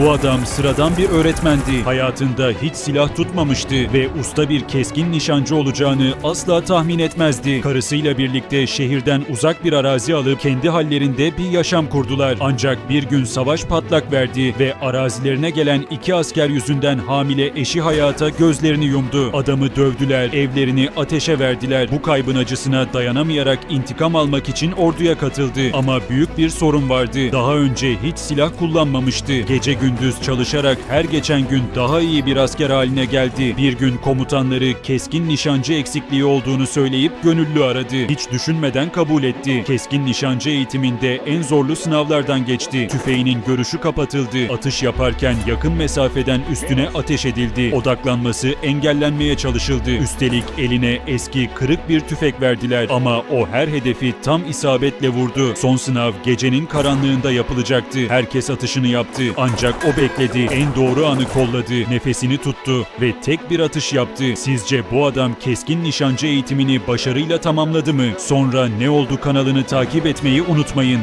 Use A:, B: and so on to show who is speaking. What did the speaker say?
A: Bu adam sıradan bir öğretmendi. Hayatında hiç silah tutmamıştı ve usta bir keskin nişancı olacağını asla tahmin etmezdi. Karısıyla birlikte şehirden uzak bir arazi alıp kendi hallerinde bir yaşam kurdular. Ancak bir gün savaş patlak verdi ve arazilerine gelen iki asker yüzünden hamile eşi hayata gözlerini yumdu. Adamı dövdüler, evlerini ateşe verdiler. Bu kaybın acısına dayanamayarak intikam almak için orduya katıldı. Ama büyük bir sorun vardı. Daha önce hiç silah kullanmamıştı. Gece gündüz çalışarak her geçen gün daha iyi bir asker haline geldi. Bir gün komutanları keskin nişancı eksikliği olduğunu söyleyip gönüllü aradı. Hiç düşünmeden kabul etti. Keskin nişancı eğitiminde en zorlu sınavlardan geçti. Tüfeğinin görüşü kapatıldı. Atış yaparken yakın mesafeden üstüne ateş edildi. Odaklanması engellenmeye çalışıldı. Üstelik eline eski kırık bir tüfek verdiler ama o her hedefi tam isabetle vurdu. Son sınav gecenin karanlığında yapılacaktı. Herkes atışını yaptı ancak o bekledi. En doğru anı kolladı. Nefesini tuttu ve tek bir atış yaptı. Sizce bu adam keskin nişancı eğitimini başarıyla tamamladı mı? Sonra ne oldu kanalını takip etmeyi unutmayın.